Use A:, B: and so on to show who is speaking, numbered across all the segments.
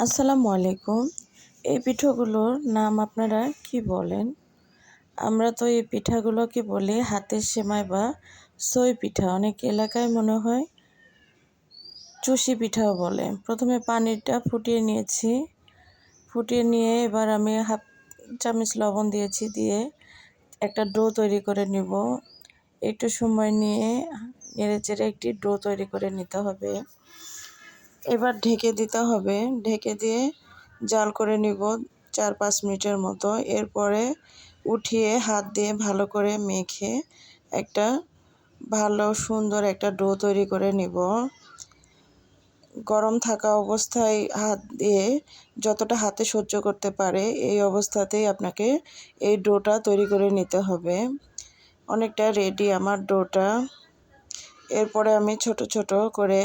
A: আসসালামু আলাইকুম। এই পিঠাগুলোর নাম আপনারা কি বলেন? আমরা তো এই পিঠাগুলোকে বলি হাতের সেমাই বা সই পিঠা। অনেক এলাকায় মনে হয় চুষি পিঠাও বলে। প্রথমে পানিটা ফুটিয়ে নিয়েছি। ফুটিয়ে নিয়ে এবার আমি হাফ চামচ লবণ দিয়েছি দিয়ে একটা ডো তৈরি করে নিব। একটু সময় নিয়ে নেড়ে চেড়ে একটি ডো তৈরি করে নিতে হবে। এবার ঢেকে দিতে হবে। ঢেকে দিয়ে জাল করে নিব চার পাঁচ মিনিটের মতো। এরপরে উঠিয়ে হাত দিয়ে ভালো করে মেখে একটা ভালো সুন্দর একটা ডো তৈরি করে নিব। গরম থাকা অবস্থায় হাত দিয়ে যতটা হাতে সহ্য করতে পারে এই অবস্থাতেই আপনাকে এই ডোটা তৈরি করে নিতে হবে। অনেকটা রেডি আমার ডোটা। এরপরে আমি ছোট ছোট করে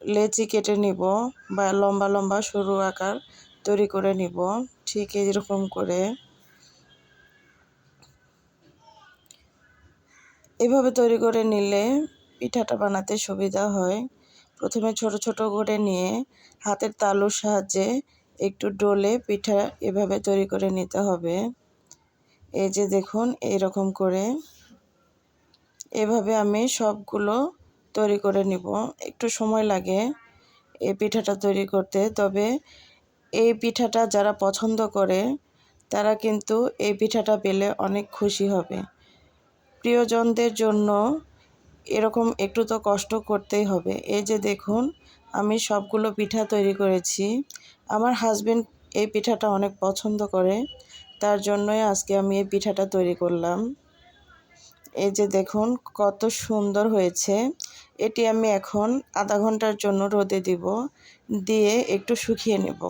A: লেচি কেটে নিব বা লম্বা লম্বা সরু আকার তৈরি করে নিব, ঠিক এরকম করে। এভাবে তৈরি করে নিলে পিঠাটা বানাতে সুবিধা হয়। প্রথমে ছোট ছোট করে নিয়ে হাতের তালুর সাহায্যে একটু ডোলে পিঠা এভাবে তৈরি করে নিতে হবে। এই যে দেখুন, এইরকম করে। এভাবে আমি সবগুলো তৈরি করে নিব। একটু সময় লাগে এই পিঠাটা তৈরি করতে। তবে এই পিঠাটা যারা পছন্দ করে, তারা কিন্তু এই পিঠাটা পেলে অনেক খুশি হবে। প্রিয়জনদের জন্য এরকম একটু তো কষ্ট করতেই হবে। এই যে দেখুন, আমি সবগুলো পিঠা তৈরি করেছি। আমার হাজবেন্ড এই পিঠাটা অনেক পছন্দ করে, তার জন্যই আজকে আমি এই পিঠাটা তৈরি করলাম। এই যে দেখুন, কত সুন্দর হয়েছে। এটি আমি এখন আধা ঘণ্টার জন্য রোদে দিব, দিয়ে একটু শুকিয়ে নেব।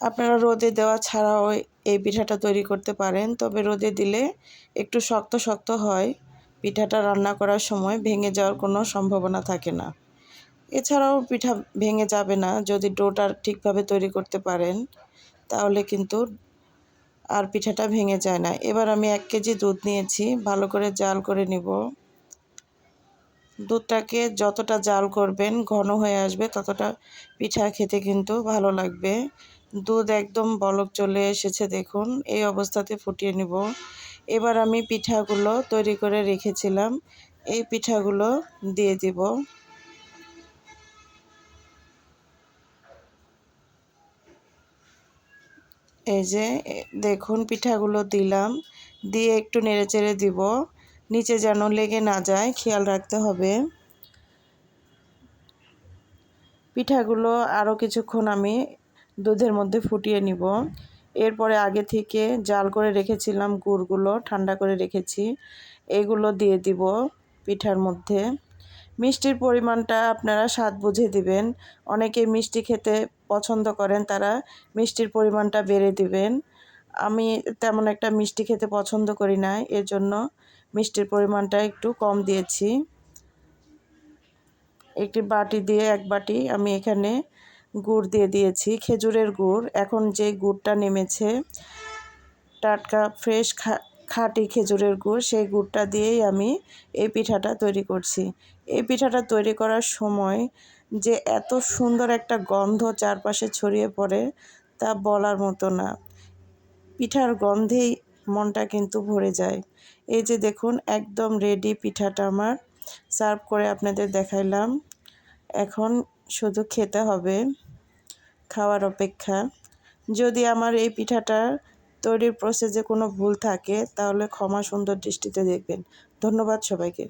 A: আপনারা রোদে দেওয়া ছাড়াও এই পিঠাটা তৈরি করতে পারেন, তবে রোদে দিলে একটু শক্ত শক্ত হয়। পিঠাটা রান্না করার সময় ভেঙে যাওয়ার কোনো সম্ভাবনা থাকে না। এছাড়াও পিঠা ভেঙে যাবে না, যদি ডোটা ঠিকভাবে তৈরি করতে পারেন, তাহলে কিন্তু আর পিঠাটা ভেঙে যায় না। এবার আমি এক কেজি দুধ নিয়েছি, ভালো করে জাল করে নিব। দুধটাকে যতটা জাল করবেন, ঘন হয়ে আসবে, ততটা পিঠা খেতে কিন্তু ভালো লাগবে। দুধ একদম বলক চলে এসেছে, দেখুন। এই অবস্থাতে ফুটিয়ে নিব। এবার আমি পিঠাগুলো তৈরি করে রেখেছিলাম। এই পিঠাগুলো দিয়ে দিব। এই যে দেখুন, পিঠাগুলো দিলাম। দিয়ে একটু নেড়ে চেড়ে দিব। নিচে যেন লেগে না যায়, খেয়াল রাখতে হবে। পিঠাগুলো আরও কিছুক্ষণ আমি দুধের মধ্যে ফুটিয়ে নিব। এরপরে আগে থেকে জাল করে রেখেছিলাম গুড়গুলো, ঠান্ডা করে রেখেছি। এগুলো দিয়ে দিব পিঠার মধ্যে। মিষ্টির পরিমাণটা আপনারা স্বাদ বুঝে দিবেন। অনেকে মিষ্টি খেতে পছন্দ করেন, তারা মিষ্টির পরিমাণটা বেড়ে দিবেন। আমি তেমন একটা মিষ্টি খেতে পছন্দ করি না, এর জন্য মিষ্টির পরিমাণটা একটু কম দিয়েছি। একটি বাটি দিয়ে এক বাটি আমি এখানে গুড় দিয়ে দিয়েছি, খেজুরের গুড়। এখন যে গুড়টা নেমেছে, টাটকা ফ্রেশ খা, খাঁটি খেজুরের গুড়, সেই গুড়টা দিয়েই আমি এই পিঠাটা তৈরি করছি। এই পিঠাটা তৈরি করার সময় যে এত সুন্দর একটা গন্ধ চারপাশে ছড়িয়ে পড়ে তা বলার মতো না। পিঠার গন্ধেই মনটা কিন্তু ভরে যায়। এই যে দেখুন, একদম রেডি পিঠাটা আমার। সার্ভ করে আপনাদের দেখাইলাম। এখন শুধু খেতে হবে খাওয়ার অপেক্ষা। যদি আমার এই পিঠাটা তৈরির প্রসেসে কোনো ভুল থাকে, তাহলে ক্ষমা সুন্দর দৃষ্টিতে দেখবেন। ধন্যবাদ সবাইকে।